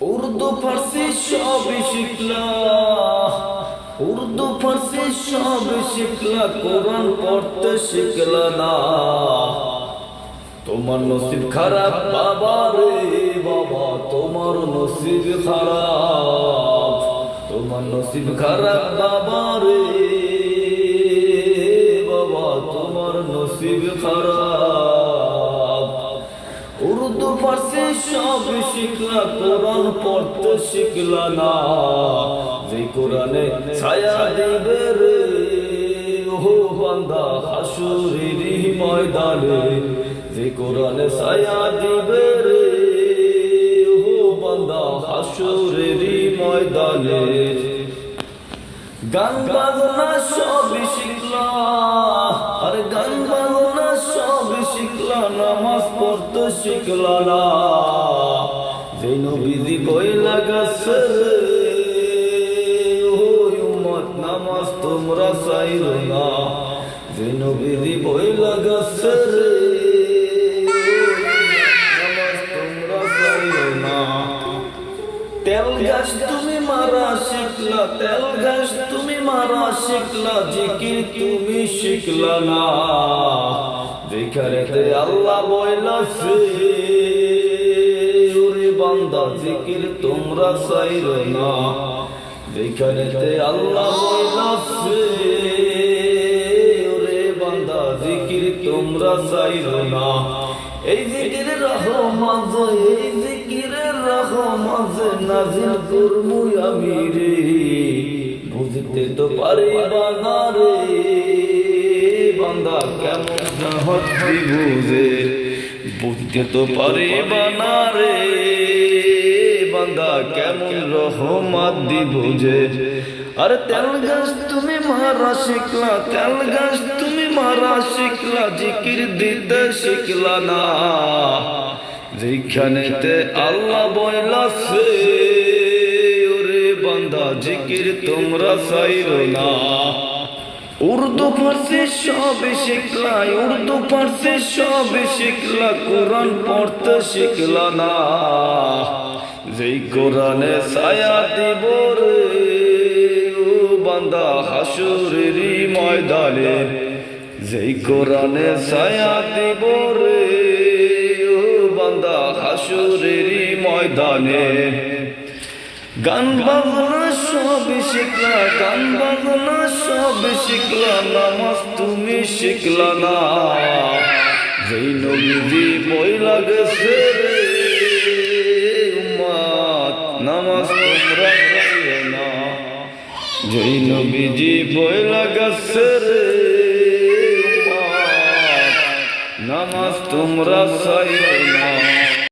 উর্দু ফার্সি সব শিখলা। উর্দু ফার্সি সব শিখলা, কোরআন পড়তে শিখলা না। তোমার নসিব খারাপ, বাবা রে বাবা, তোমার নসিব খারাপ। তোমার নসিব খারাপ, বাবা রে বাবা, তোমার নসিব খারাপ। সব শিখলা, কোরআন পড়তে শিখলা না। যে কোরআনে ছায়া দিবে রে ও বান্দা হাসুরিরি ময়দানে। যে কোরআনে ছায়া দিবে রে ও বান্দা হাসুরিরি ময়দানে। গান বাজনা সব শিখলা, আরে গান নামাজ পড়তে শিখলা না। যে নবীজি নামাজ তোমরা চাইল না। যে নবীজি বই লাগাছে? নামাজ তোমরা চাইল না। তেল গাছ তুমি মারা শিখলা, তেল গাছ তুমি মারা শিখলা, জিকির তুমি শিখলা না। যেখানে আল্লাহ বইলাছে ওরে বান্দা, জিকির তোমরা চাইল না। যেখানে আল্লাহ বইলাছে ওরে বান্দা, জিকির তোমরা চাইল না। এই জিকিরের রহমত এই জিকিরের রহমত নাজিল করমু আমি রে। বুঝতে তো পারি বানা রে। বান্দা বুঝতে তো পারি বানা রে বান্দা কেমন রহমত দি বুঝে আরে তেল গাছ তুমি মারা শিখলা, তেল গাছ তুমি মারা শিখলা, জিকির দিতে শিখলা না। যেখানেতে আল্লাহ বইলাছে ওরে বান্দা, জিকির তোমরা চাইল না। উর্দু ফার্সি সব শিখলা উর্দু ফার্সি সব শিখলা, কোরআন পড়তে শিখলা না। যেই কোরআনে ছায়া দিব রে বান্দা হাসুরেরই ময়দানে। যেই কোরআনে ছায়া দিব রে বান্দা হাসুরেরই ময়দানে। গান বাজনা সব শিখলা, গান বাজনা সব শিখলা, নামাজ তুমি শিখলা না। যেই নবীজি বই লাগেছে নামাজ তোমরা না। যেই নবীজি বই লাগাছে নামাজ তোমরা চাইও না।